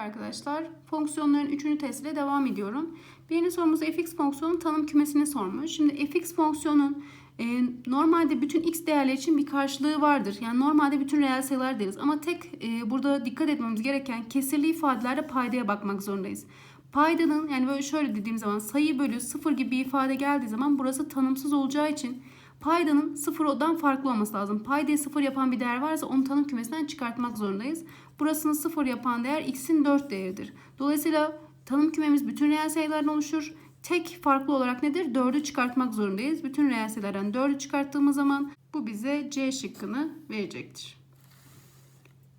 arkadaşlar. Fonksiyonların 3. testiyle devam ediyorum. Birinci sorumuz fx fonksiyonun tanım kümesini sormuş. Şimdi fx fonksiyonun e, normalde bütün x değerler için bir karşılığı vardır. Yani normalde bütün reel sayılar deriz. Ama tek e, burada dikkat etmemiz gereken kesirli ifadelerde paydaya bakmak zorundayız. Paydanın yani böyle şöyle dediğim zaman sayı bölü sıfır gibi bir ifade geldiği zaman burası tanımsız olacağı için paydanın sıfırdan farklı olması lazım. Paydayı sıfır yapan bir değer varsa onu tanım kümesinden çıkartmak zorundayız. Burasını sıfır yapan değer x'in 4 değeridir. Dolayısıyla tanım kümemiz bütün reel sayılardan oluşur. Tek farklı olarak nedir? 4'ü çıkartmak zorundayız. Bütün reel sayılardan 4'ü çıkarttığımız zaman bu bize C şıkkını verecektir.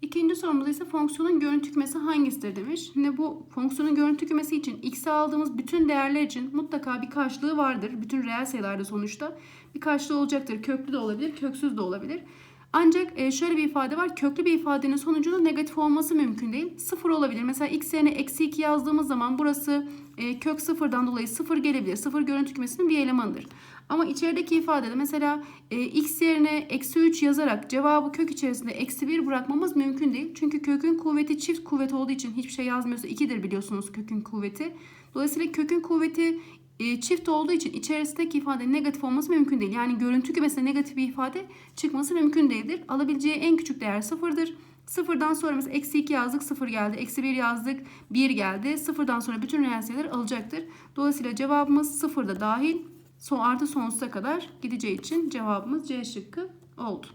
İkinci sorumuz ise fonksiyonun görüntü kümesi hangisidir demiş. Şimdi bu fonksiyonun görüntü kümesi için x'e aldığımız bütün değerler için mutlaka bir karşılığı vardır. Bütün reel sayılarda sonuçta bir karşılığı olacaktır. Köklü de olabilir, köksüz de olabilir. Ancak e, şöyle bir ifade var. Köklü bir ifadenin sonucunun negatif olması mümkün değil. Sıfır olabilir. Mesela x yerine eksi 2 yazdığımız zaman burası e, kök sıfırdan dolayı sıfır gelebilir. Sıfır görüntü kümesinin bir elemanıdır. Ama içerideki ifadede mesela e, x yerine eksi 3 yazarak cevabı kök içerisinde eksi 1 bırakmamız mümkün değil. Çünkü kökün kuvveti çift kuvvet olduğu için hiçbir şey yazmıyorsa 2'dir biliyorsunuz kökün kuvveti. Dolayısıyla kökün kuvveti e, çift olduğu için içerisindeki ifade negatif olması mümkün değil. Yani görüntü kümesinde negatif bir ifade çıkması mümkün değildir. Alabileceği en küçük değer sıfırdır. Sıfırdan sonra mesela eksi 2 yazdık sıfır geldi. Eksi 1 yazdık 1 geldi. Sıfırdan sonra bütün reel sayıları alacaktır. Dolayısıyla cevabımız sıfır da dahil son artı sonsuza kadar gideceği için cevabımız C şıkkı oldu.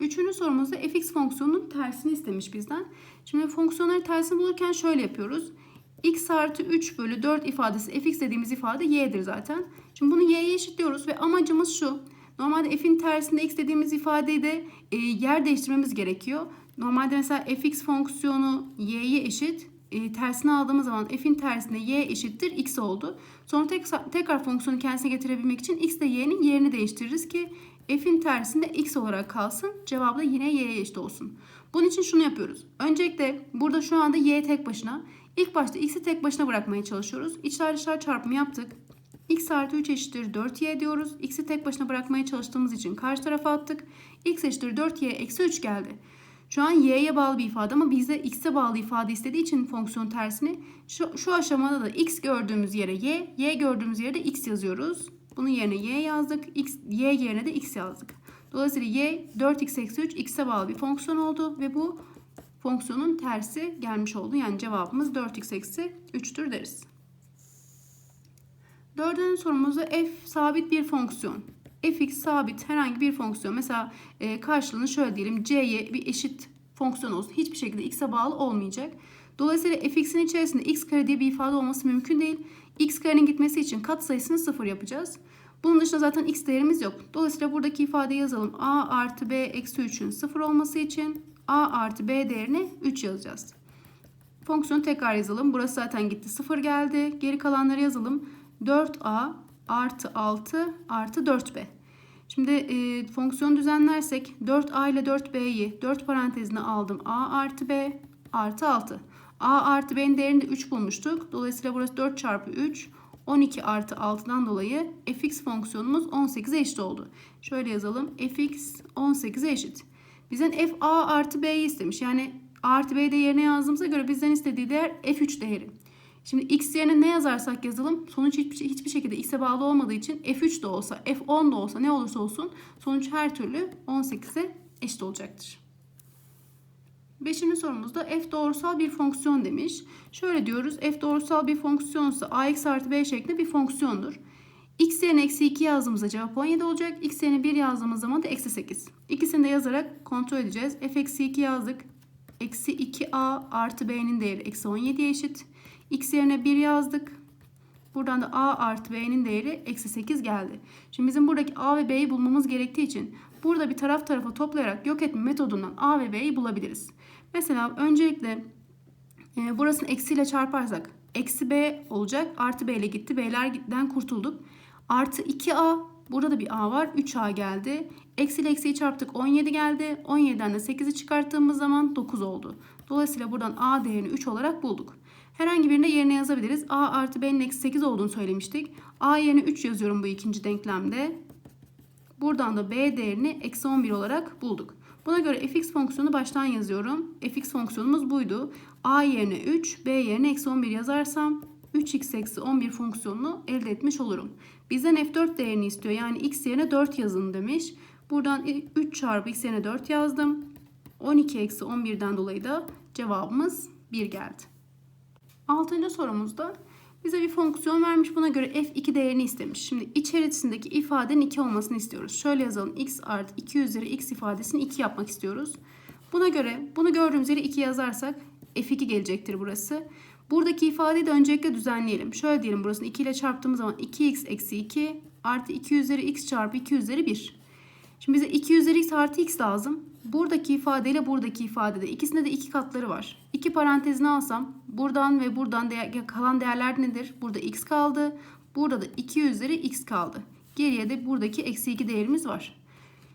Üçüncü sorumuzda fx fonksiyonunun tersini istemiş bizden. Şimdi fonksiyonların tersini bulurken şöyle yapıyoruz. X artı 3 bölü 4 ifadesi fx dediğimiz ifade y'dir zaten. Şimdi bunu y'ye eşitliyoruz ve amacımız şu. Normalde f'in tersinde x dediğimiz ifadeyi de e, yer değiştirmemiz gerekiyor. Normalde mesela fx fonksiyonu y'ye eşit. E, tersine aldığımız zaman f'in tersinde y eşittir x oldu. Sonra tek, tekrar fonksiyonu kendisine getirebilmek için x ile y'nin yerini değiştiririz ki f'in tersinde x olarak kalsın. Cevabı da yine y'ye eşit olsun. Bunun için şunu yapıyoruz. Öncelikle burada şu anda y tek başına. İlk başta x'i tek başına bırakmaya çalışıyoruz. İçler dışlar çarpımı yaptık. x artı 3 eşittir 4y diyoruz. x'i tek başına bırakmaya çalıştığımız için karşı tarafa attık. x eşittir 4y eksi 3 geldi. Şu an y'ye bağlı bir ifade ama bizde x'e bağlı ifade istediği için fonksiyon tersini şu, şu aşamada da x gördüğümüz yere y, y gördüğümüz yere de x yazıyoruz. Bunun yerine y yazdık. X, y yerine de x yazdık. Dolayısıyla y 4x eksi 3 x'e bağlı bir fonksiyon oldu ve bu fonksiyonun tersi gelmiş oldu. Yani cevabımız 4x eksi 3'tür deriz. Dördüncü sorumuzda f sabit bir fonksiyon. fx sabit herhangi bir fonksiyon. Mesela e, karşılığını şöyle diyelim. c'ye bir eşit fonksiyon olsun. Hiçbir şekilde x'e bağlı olmayacak. Dolayısıyla fx'in içerisinde x kare diye bir ifade olması mümkün değil. x karenin gitmesi için kat sayısını sıfır yapacağız. Bunun dışında zaten x değerimiz yok. Dolayısıyla buradaki ifadeyi yazalım. a artı b eksi 3'ün sıfır olması için a artı b değerini 3 yazacağız. Fonksiyonu tekrar yazalım. Burası zaten gitti. 0 geldi. Geri kalanları yazalım. 4a artı 6 artı 4b. Şimdi e, fonksiyonu düzenlersek 4a ile 4b'yi 4 parantezine aldım. a artı b artı 6. a artı b'nin değerini de 3 bulmuştuk. Dolayısıyla burası 4 çarpı 3. 12 artı 6'dan dolayı fx fonksiyonumuz 18'e eşit oldu. Şöyle yazalım. fx 18'e eşit. Bizden f a artı b'yi istemiş. Yani a artı b'yi de yerine yazdığımıza göre bizden istediği değer f3 değeri. Şimdi x yerine ne yazarsak yazalım sonuç hiçbir, hiçbir şekilde x'e bağlı olmadığı için f3 de olsa f10 da olsa ne olursa olsun sonuç her türlü 18'e eşit olacaktır. Beşinci sorumuzda f doğrusal bir fonksiyon demiş. Şöyle diyoruz f doğrusal bir fonksiyonsa ax artı b şeklinde bir fonksiyondur. X yerine eksi 2 yazdığımızda cevap 17 olacak. x yerine 1 yazdığımız zaman da eksi 8. İkisini de yazarak kontrol edeceğiz. f eksi 2 yazdık. Eksi 2a artı b'nin değeri eksi 17'ye eşit. x yerine 1 yazdık. Buradan da a artı b'nin değeri eksi 8 geldi. Şimdi bizim buradaki a ve b'yi bulmamız gerektiği için burada bir taraf tarafa toplayarak yok etme metodundan a ve b'yi bulabiliriz. Mesela öncelikle e, burasını eksiyle çarparsak eksi b olacak. Artı b ile gitti. B'lerden kurtulduk. Artı 2a burada da bir a var. 3a geldi. Eksi ile eksiyi çarptık 17 geldi. 17'den de 8'i çıkarttığımız zaman 9 oldu. Dolayısıyla buradan a değerini 3 olarak bulduk. Herhangi birine yerine yazabiliriz. a artı b'nin eksi 8 olduğunu söylemiştik. a yerine 3 yazıyorum bu ikinci denklemde. Buradan da b değerini eksi 11 olarak bulduk. Buna göre fx fonksiyonu baştan yazıyorum. fx fonksiyonumuz buydu. a yerine 3, b yerine eksi 11 yazarsam 3x eksi 11 fonksiyonunu elde etmiş olurum. Bizden f4 değerini istiyor. Yani x yerine 4 yazın demiş. Buradan 3 çarpı x yerine 4 yazdım. 12 eksi 11'den dolayı da cevabımız 1 geldi. Altıncı sorumuzda bize bir fonksiyon vermiş. Buna göre f2 değerini istemiş. Şimdi içerisindeki ifadenin 2 olmasını istiyoruz. Şöyle yazalım. x artı 2 üzeri x ifadesini 2 yapmak istiyoruz. Buna göre bunu gördüğümüz yere 2 yazarsak f2 gelecektir burası. Buradaki ifadeyi de öncelikle düzenleyelim. Şöyle diyelim burasını 2 ile çarptığımız zaman 2x eksi 2 artı 2 üzeri x çarpı 2 üzeri 1. Şimdi bize 2 üzeri x artı x lazım. Buradaki ifadeyle buradaki ifadede ikisinde de iki katları var. İki parantezini alsam buradan ve buradan değer, kalan değerler nedir? Burada x kaldı. Burada da 2 üzeri x kaldı. Geriye de buradaki eksi 2 değerimiz var.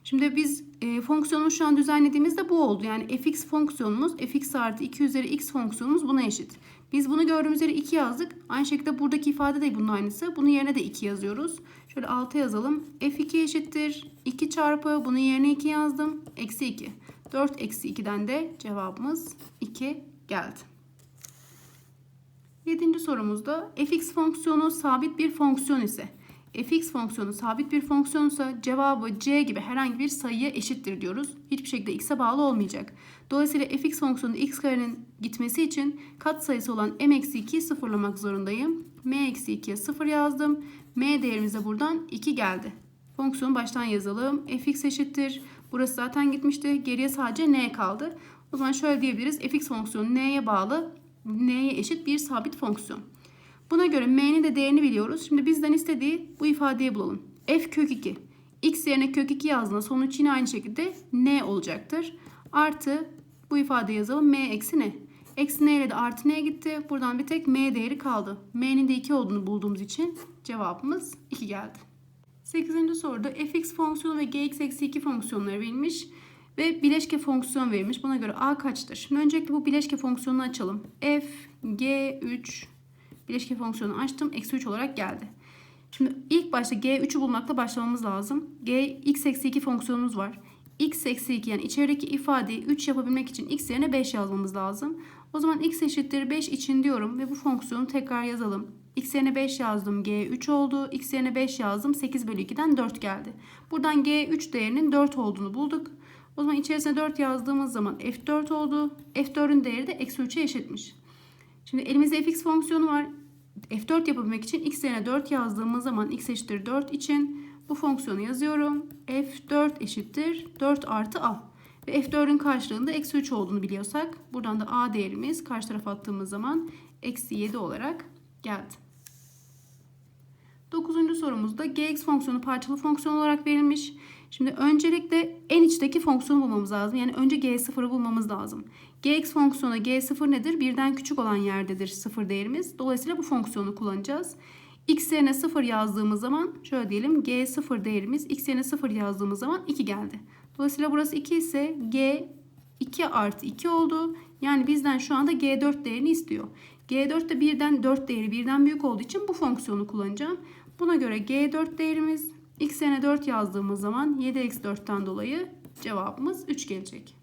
Şimdi biz e, fonksiyonu şu an düzenlediğimizde bu oldu. Yani fx fonksiyonumuz fx artı 2 üzeri x fonksiyonumuz buna eşit. Biz bunu gördüğümüz yere 2 yazdık. Aynı şekilde buradaki ifade de bunun aynısı. Bunun yerine de 2 yazıyoruz. Şöyle 6 yazalım. f2 eşittir. 2 çarpı bunun yerine 2 yazdım. Eksi 2. 4 eksi 2'den de cevabımız 2 geldi. Yedinci sorumuzda fx fonksiyonu sabit bir fonksiyon ise fx fonksiyonu sabit bir fonksiyonsa cevabı c gibi herhangi bir sayıya eşittir diyoruz. Hiçbir şekilde x'e bağlı olmayacak. Dolayısıyla fx fonksiyonu x karenin gitmesi için kat sayısı olan m-2'yi sıfırlamak zorundayım. m-2'ye 0 yazdım. m değerimize buradan 2 geldi. Fonksiyonu baştan yazalım. fx eşittir. Burası zaten gitmişti. Geriye sadece n kaldı. O zaman şöyle diyebiliriz. fx fonksiyonu n'ye bağlı, n'ye eşit bir sabit fonksiyon. Buna göre m'nin de değerini biliyoruz. Şimdi bizden istediği bu ifadeyi bulalım. f kök 2. x yerine kök 2 yazdığında sonuç yine aynı şekilde n olacaktır. Artı bu ifadeyi yazalım. m eksi n. Eksi n ile de artı n'ye gitti. Buradan bir tek m değeri kaldı. m'nin de 2 olduğunu bulduğumuz için cevabımız 2 geldi. 8. soruda fx fonksiyonu ve gx eksi 2 fonksiyonları verilmiş ve bileşke fonksiyon verilmiş. Buna göre a kaçtır? Şimdi öncelikle bu bileşke fonksiyonunu açalım. f g3 bileşke fonksiyonu açtım. Eksi 3 olarak geldi. Şimdi ilk başta g3'ü bulmakla başlamamız lazım. g x eksi 2 fonksiyonumuz var. x eksi 2 yani içerideki ifadeyi 3 yapabilmek için x yerine 5 yazmamız lazım. O zaman x eşittir 5 için diyorum ve bu fonksiyonu tekrar yazalım. x yerine 5 yazdım g3 oldu. x yerine 5 yazdım 8 bölü 2'den 4 geldi. Buradan g3 değerinin 4 olduğunu bulduk. O zaman içerisine 4 yazdığımız zaman f4 oldu. f4'ün değeri de eksi 3'e eşitmiş. Şimdi elimizde fx fonksiyonu var. f4 yapabilmek için x yerine 4 yazdığımız zaman x eşittir 4 için bu fonksiyonu yazıyorum. f4 eşittir 4 artı a. Ve f4'ün karşılığında eksi 3 olduğunu biliyorsak buradan da a değerimiz karşı tarafa attığımız zaman eksi 7 olarak geldi. Dokuzuncu sorumuzda gx fonksiyonu parçalı fonksiyon olarak verilmiş. Şimdi öncelikle en içteki fonksiyonu bulmamız lazım. Yani önce g0'ı bulmamız lazım. gx fonksiyonu g0 nedir? Birden küçük olan yerdedir sıfır değerimiz. Dolayısıyla bu fonksiyonu kullanacağız. x yerine 0 yazdığımız zaman şöyle diyelim g0 değerimiz x yerine 0 yazdığımız zaman 2 geldi. Dolayısıyla burası 2 ise g 2 artı 2 oldu. Yani bizden şu anda g4 değerini istiyor. G4 de birden 4 değeri birden büyük olduğu için bu fonksiyonu kullanacağım. Buna göre G4 değerimiz x yerine 4 yazdığımız zaman 7 eksi 4'ten dolayı cevabımız 3 gelecek.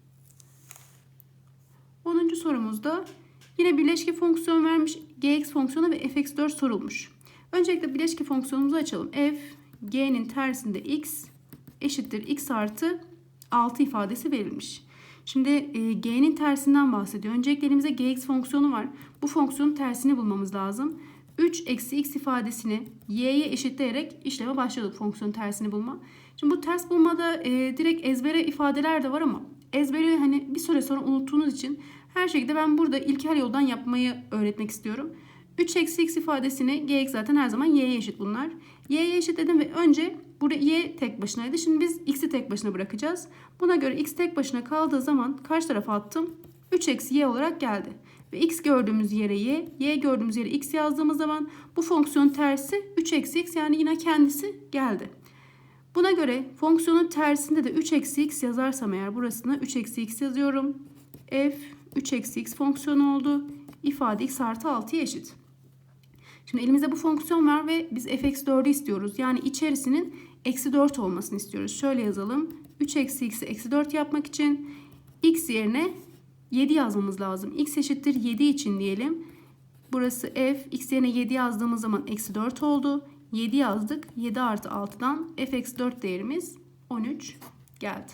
10. sorumuzda yine bileşke fonksiyon vermiş gx fonksiyonu ve fx4 sorulmuş. Öncelikle bileşke fonksiyonumuzu açalım. f g'nin tersinde x eşittir x artı 6 ifadesi verilmiş. Şimdi e, g'nin tersinden bahsediyor. Öncelikle elimizde gx fonksiyonu var. Bu fonksiyonun tersini bulmamız lazım. 3 eksi x ifadesini y'ye eşitleyerek işleme başladık fonksiyonun tersini bulma. Şimdi bu ters bulmada e, direkt ezbere ifadeler de var ama ezberi hani bir süre sonra unuttuğunuz için her şekilde ben burada ilkel yoldan yapmayı öğretmek istiyorum. 3 eksi x ifadesini gx zaten her zaman y'ye eşit bunlar. y'ye eşit dedim ve önce burada y tek başınaydı. Şimdi biz x'i tek başına bırakacağız. Buna göre x tek başına kaldığı zaman karşı tarafa attım. 3 eksi y olarak geldi. Ve x gördüğümüz yere y, y gördüğümüz yere x yazdığımız zaman bu fonksiyon tersi 3 eksi x yani yine kendisi geldi. Buna göre fonksiyonun tersinde de 3 eksi x yazarsam eğer burasına 3 eksi x yazıyorum. f 3 eksi x fonksiyonu oldu. İfade x artı 6'ya eşit. Şimdi elimizde bu fonksiyon var ve biz f eksi 4'ü istiyoruz. Yani içerisinin eksi 4 olmasını istiyoruz. Şöyle yazalım. 3 eksi x'i eksi 4 yapmak için x yerine 7 yazmamız lazım. x eşittir 7 için diyelim. Burası f. x yerine 7 yazdığımız zaman eksi 4 oldu. 7 yazdık. 7 artı 6'dan f eksi 4 değerimiz 13 geldi.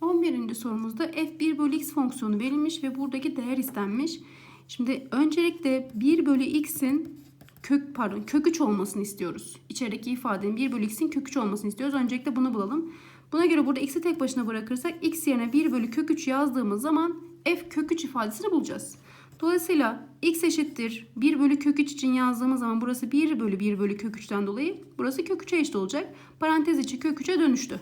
11. sorumuzda f1 bölü x fonksiyonu verilmiş ve buradaki değer istenmiş. Şimdi öncelikle 1 bölü x'in kök pardon kök 3 olmasını istiyoruz. İçerideki ifadenin 1 bölü x'in kök 3 olmasını istiyoruz. Öncelikle bunu bulalım. Buna göre burada x'i tek başına bırakırsak x yerine 1 bölü kök 3 yazdığımız zaman f kök 3 ifadesini bulacağız. Dolayısıyla x eşittir 1 bölü kök 3 için yazdığımız zaman burası 1 bölü 1 bölü kök 3'ten dolayı burası kök 3'e eşit olacak. Parantez içi kök 3'e dönüştü.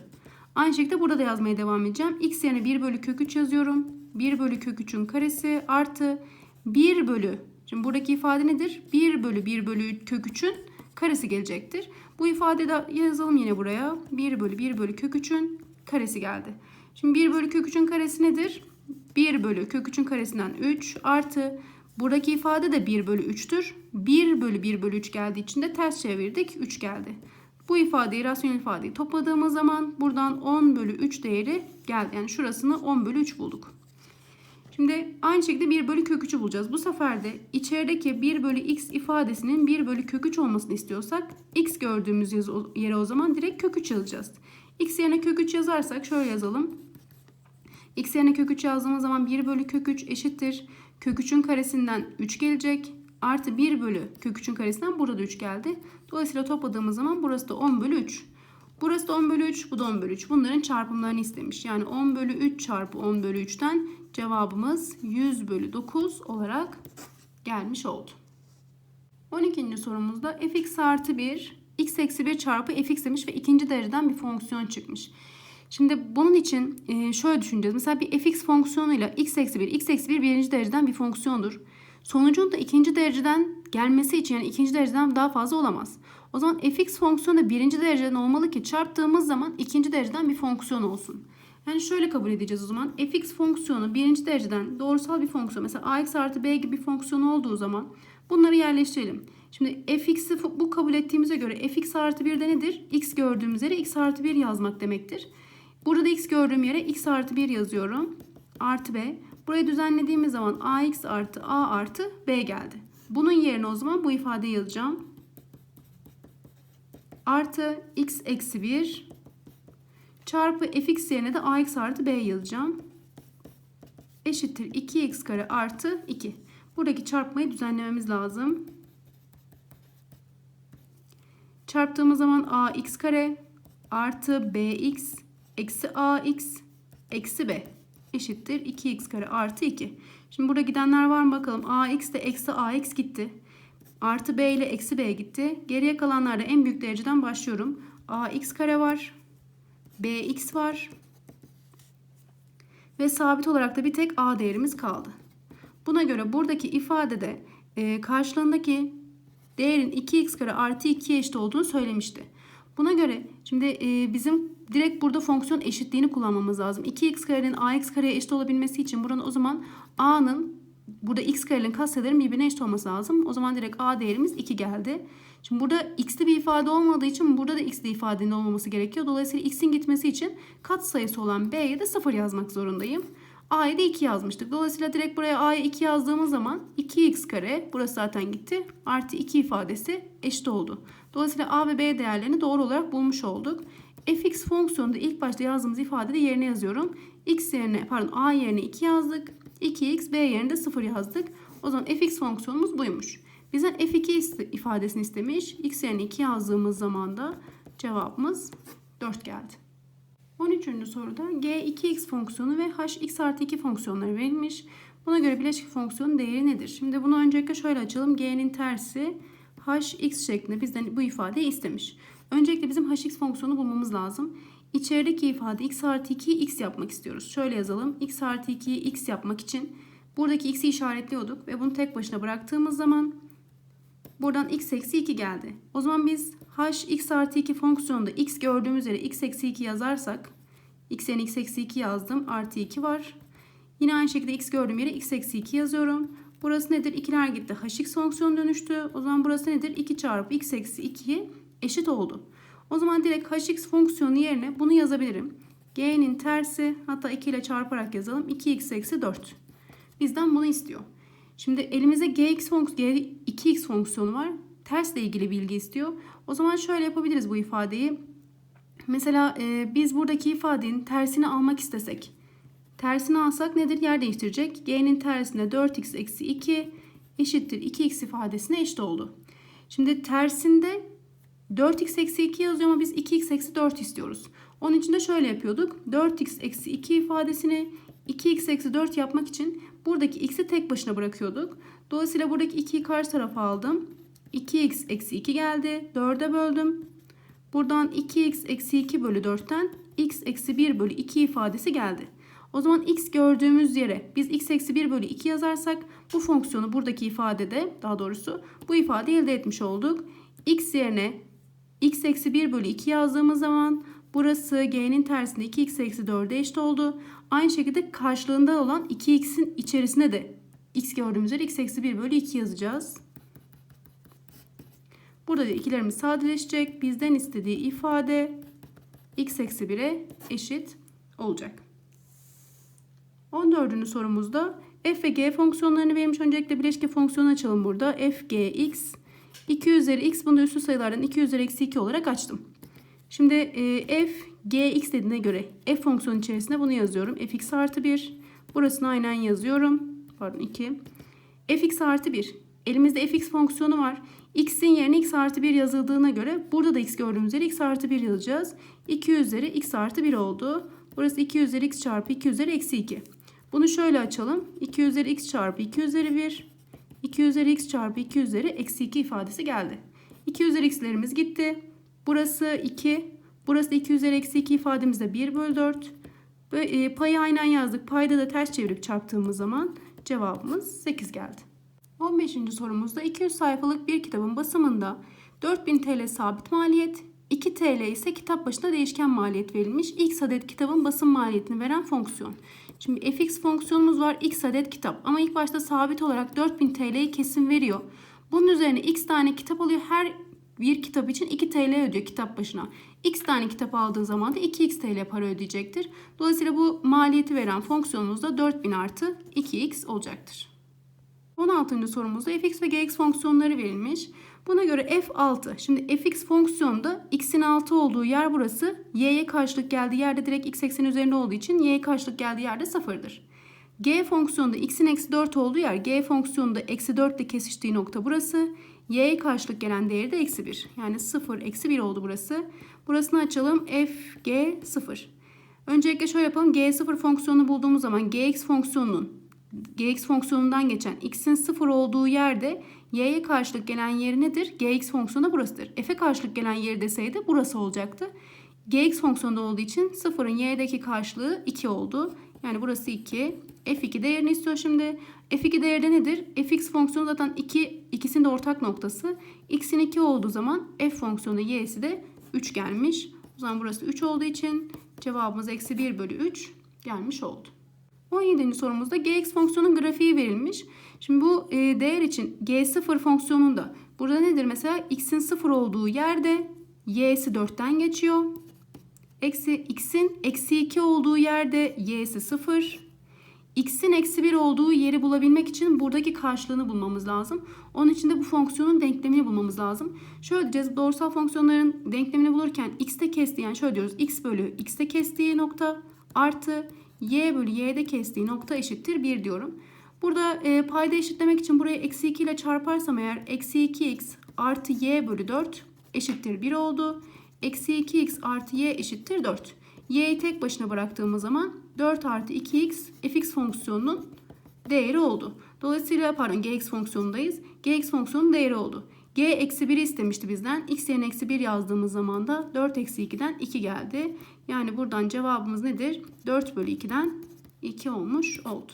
Aynı şekilde burada da yazmaya devam edeceğim. x yerine 1 bölü kök 3 yazıyorum. 1 bölü kök 3'ün karesi artı 1 bölü. Şimdi buradaki ifade nedir? 1 bölü 1 bölü kök 3'ün karesi gelecektir. Bu ifade de yazalım yine buraya. 1 bölü 1 bölü kök 3'ün karesi geldi. Şimdi 1 bölü kök 3'ün karesi nedir? 1 bölü kök 3'ün karesinden 3 artı buradaki ifade de 1 bölü 3'tür. 1 bölü 1 bölü 3 geldiği için de ters çevirdik 3 geldi. Bu ifadeyi rasyonel ifadeyi topladığımız zaman buradan 10 bölü 3 değeri geldi. Yani şurasını 10 bölü 3 bulduk. Şimdi aynı şekilde 1 bölü kök 3'ü bulacağız. Bu sefer de içerideki 1 bölü x ifadesinin 1 bölü kök 3 olmasını istiyorsak x gördüğümüz yere o zaman direkt kök 3 yazacağız. x yerine kök 3 yazarsak şöyle yazalım. X yerine kök 3 yazdığımız zaman 1 bölü kök 3 eşittir. Kök 3'ün karesinden 3 gelecek. Artı 1 bölü kök 3'ün karesinden burada da 3 geldi. Dolayısıyla topladığımız zaman burası da 10 bölü 3. Burası da 10 bölü 3, bu da 10 bölü 3. Bunların çarpımlarını istemiş. Yani 10 bölü 3 çarpı 10 bölü 3'ten cevabımız 100 bölü 9 olarak gelmiş oldu. 12. sorumuzda fx artı 1, x eksi 1 çarpı fx demiş ve ikinci dereceden bir fonksiyon çıkmış. Şimdi bunun için e, şöyle düşüneceğiz. Mesela bir fx fonksiyonuyla x eksi 1, x eksi 1 birinci dereceden bir fonksiyondur. Sonucun da ikinci dereceden gelmesi için yani ikinci dereceden daha fazla olamaz. O zaman fx fonksiyonu da birinci dereceden olmalı ki çarptığımız zaman ikinci dereceden bir fonksiyon olsun. Yani şöyle kabul edeceğiz o zaman. fx fonksiyonu birinci dereceden doğrusal bir fonksiyon. Mesela ax artı b gibi bir fonksiyon olduğu zaman bunları yerleştirelim. Şimdi fx'i bu kabul ettiğimize göre fx artı 1 de nedir? x gördüğümüz yere x artı 1 yazmak demektir. Burada x gördüğüm yere x artı 1 yazıyorum. Artı b. Burayı düzenlediğimiz zaman ax artı a artı b geldi. Bunun yerine o zaman bu ifadeyi yazacağım. Artı x eksi 1 çarpı fx yerine de ax artı b yazacağım. Eşittir 2x kare artı 2. Buradaki çarpmayı düzenlememiz lazım. Çarptığımız zaman ax kare artı bx eksi ax eksi b eşittir 2x kare artı 2. Şimdi burada gidenler var mı bakalım. ax de eksi ax gitti. Artı b ile eksi b gitti. Geriye kalanlarda en büyük dereceden başlıyorum. ax kare var. bx var. Ve sabit olarak da bir tek a değerimiz kaldı. Buna göre buradaki ifadede e, karşılığındaki değerin 2x kare artı 2'ye eşit olduğunu söylemişti. Buna göre şimdi e, bizim direkt burada fonksiyon eşitliğini kullanmamız lazım. 2x karenin ax kareye eşit olabilmesi için buranın o zaman a'nın burada x karenin katsayıların birbirine eşit olması lazım. O zaman direkt a değerimiz 2 geldi. Şimdi burada x'li bir ifade olmadığı için burada da x'li ifadenin olmaması gerekiyor. Dolayısıyla x'in gitmesi için katsayısı olan b'ye de 0 yazmak zorundayım. A'ya da 2 yazmıştık. Dolayısıyla direkt buraya A'ya 2 yazdığımız zaman 2x kare burası zaten gitti. Artı 2 ifadesi eşit oldu. Dolayısıyla A ve B değerlerini doğru olarak bulmuş olduk. Fx fonksiyonunda ilk başta yazdığımız ifadede yerine yazıyorum. x yerine pardon A yerine 2 yazdık. 2x B yerine de 0 yazdık. O zaman fx fonksiyonumuz buymuş. Bizden f2 ifadesini istemiş. x yerine 2 yazdığımız zaman da cevabımız 4 geldi. 13. soruda g 2x fonksiyonu ve h x artı 2 fonksiyonları verilmiş. Buna göre bileşik fonksiyonun değeri nedir? Şimdi bunu öncelikle şöyle açalım. g'nin tersi h x şeklinde bizden bu ifadeyi istemiş. Öncelikle bizim h x fonksiyonu bulmamız lazım. İçerideki ifade x artı 2'yi x yapmak istiyoruz. Şöyle yazalım. x artı 2'yi x yapmak için buradaki x'i işaretliyorduk ve bunu tek başına bıraktığımız zaman buradan x eksi 2 geldi. O zaman biz h x artı 2 fonksiyonunda x gördüğümüz yere x eksi 2 yazarsak x yerine x eksi 2 yazdım. Artı 2 var. Yine aynı şekilde x gördüğüm yere x eksi 2 yazıyorum. Burası nedir? 2'ler gitti. hx fonksiyon dönüştü. O zaman burası nedir? 2 çarpı x eksi 2'ye eşit oldu. O zaman direkt hx fonksiyonu yerine bunu yazabilirim. g'nin tersi hatta 2 ile çarparak yazalım. 2x eksi 4. Bizden bunu istiyor. Şimdi elimizde gx fonksiyonu, 2x fonksiyonu var. Tersle ilgili bilgi istiyor. O zaman şöyle yapabiliriz bu ifadeyi. Mesela e, biz buradaki ifadenin tersini almak istesek. Tersini alsak nedir? Yer değiştirecek. G'nin tersine 4x eksi 2 eşittir 2x ifadesine eşit oldu. Şimdi tersinde 4x eksi 2 yazıyor ama biz 2x eksi 4 istiyoruz. Onun için de şöyle yapıyorduk. 4x eksi 2 ifadesini 2x eksi 4 yapmak için buradaki x'i tek başına bırakıyorduk. Dolayısıyla buradaki 2'yi karşı tarafa aldım. 2x eksi 2 geldi. 4'e böldüm. Buradan 2x eksi 2 bölü 4'ten x eksi 1 bölü 2 ifadesi geldi. O zaman x gördüğümüz yere biz x eksi 1 bölü 2 yazarsak bu fonksiyonu buradaki ifadede daha doğrusu bu ifade elde etmiş olduk. x yerine x eksi 1 bölü 2 yazdığımız zaman burası g'nin tersinde 2x eksi 4'e eşit oldu. Aynı şekilde karşılığında olan 2x'in içerisine de x gördüğümüz yere x eksi 1 bölü 2 yazacağız. Burada da ikilerimiz sadeleşecek. Bizden istediği ifade x eksi 1'e eşit olacak. 14. sorumuzda f ve g fonksiyonlarını verilmiş. Öncelikle bileşke fonksiyonu açalım burada. f, g, x. 2 üzeri x bunu da üstü sayılardan 2 üzeri eksi 2 olarak açtım. Şimdi e, f, g, x dediğine göre f fonksiyonu içerisinde bunu yazıyorum. fx artı 1. Burasını aynen yazıyorum. Pardon 2. fx artı 1. Elimizde fx fonksiyonu var. x'in yerine x artı 1 yazıldığına göre burada da x gördüğümüz yere x artı 1 yazacağız. 2 üzeri x artı 1 oldu. Burası 2 üzeri x çarpı 2 üzeri eksi 2. Bunu şöyle açalım. 2 üzeri x çarpı 2 üzeri 1. 2 üzeri x çarpı 2 üzeri eksi 2 ifadesi geldi. 2 üzeri x'lerimiz gitti. Burası 2. Burası 2 üzeri eksi 2 ifademizde 1 bölü 4. Ve, e, payı aynen yazdık. Payda da ters çevirip çarptığımız zaman cevabımız 8 geldi. 15. sorumuzda 200 sayfalık bir kitabın basımında 4000 TL sabit maliyet, 2 TL ise kitap başına değişken maliyet verilmiş. X adet kitabın basım maliyetini veren fonksiyon. Şimdi fx fonksiyonumuz var x adet kitap ama ilk başta sabit olarak 4000 TL'yi kesin veriyor. Bunun üzerine x tane kitap alıyor. Her bir kitap için 2 TL ödüyor kitap başına. X tane kitap aldığı zaman da 2x TL para ödeyecektir. Dolayısıyla bu maliyeti veren fonksiyonumuz da 4000 artı 2x olacaktır. 16. sorumuzda fx ve gx fonksiyonları verilmiş. Buna göre f6. Şimdi fx fonksiyonda x'in 6 olduğu yer burası. y'ye karşılık geldiği yerde direkt x ekseni üzerinde olduğu için y'ye karşılık geldiği yerde sıfırdır. g fonksiyonda x'in eksi 4 olduğu yer g fonksiyonunda eksi 4 ile kesiştiği nokta burası. y'ye karşılık gelen değeri de eksi 1. Yani 0 eksi 1 oldu burası. Burasını açalım. f g 0. Öncelikle şöyle yapalım. g0 fonksiyonunu bulduğumuz zaman gx fonksiyonunun gx fonksiyonundan geçen x'in 0 olduğu yerde y'ye karşılık gelen yeri nedir? gx fonksiyonu burasıdır. f'e karşılık gelen yeri deseydi burası olacaktı. gx fonksiyonunda olduğu için 0'ın y'deki karşılığı 2 oldu. Yani burası 2. f2 değerini istiyor şimdi. f2 değeri de nedir? fx fonksiyonu zaten 2, ikisinin de ortak noktası. x'in 2 olduğu zaman f fonksiyonu y'si de 3 gelmiş. O zaman burası 3 olduğu için cevabımız eksi 1 bölü 3 gelmiş oldu. 17. sorumuzda gx fonksiyonun grafiği verilmiş. Şimdi bu e, değer için g0 fonksiyonunda burada nedir mesela x'in 0 olduğu yerde y'si 4'ten geçiyor. Eksi x'in eksi 2 olduğu yerde y'si 0. x'in eksi 1 olduğu yeri bulabilmek için buradaki karşılığını bulmamız lazım. Onun için de bu fonksiyonun denklemini bulmamız lazım. Şöyle diyeceğiz doğrusal fonksiyonların denklemini bulurken x'te kestiği yani şöyle diyoruz x bölü x'te kestiği nokta artı y bölü y'de kestiği nokta eşittir 1 diyorum. Burada e, payda eşitlemek için buraya eksi 2 ile çarparsam eğer eksi 2x artı y bölü 4 eşittir 1 oldu. Eksi 2x artı y eşittir 4. y'yi tek başına bıraktığımız zaman 4 artı 2x fx fonksiyonunun değeri oldu. Dolayısıyla pardon gx fonksiyonundayız. gx fonksiyonun değeri oldu. G eksi 1'i istemişti bizden. x yerine eksi 1 yazdığımız zaman da 4 eksi 2'den 2 geldi. Yani buradan cevabımız nedir? 4 bölü 2'den 2 olmuş oldu.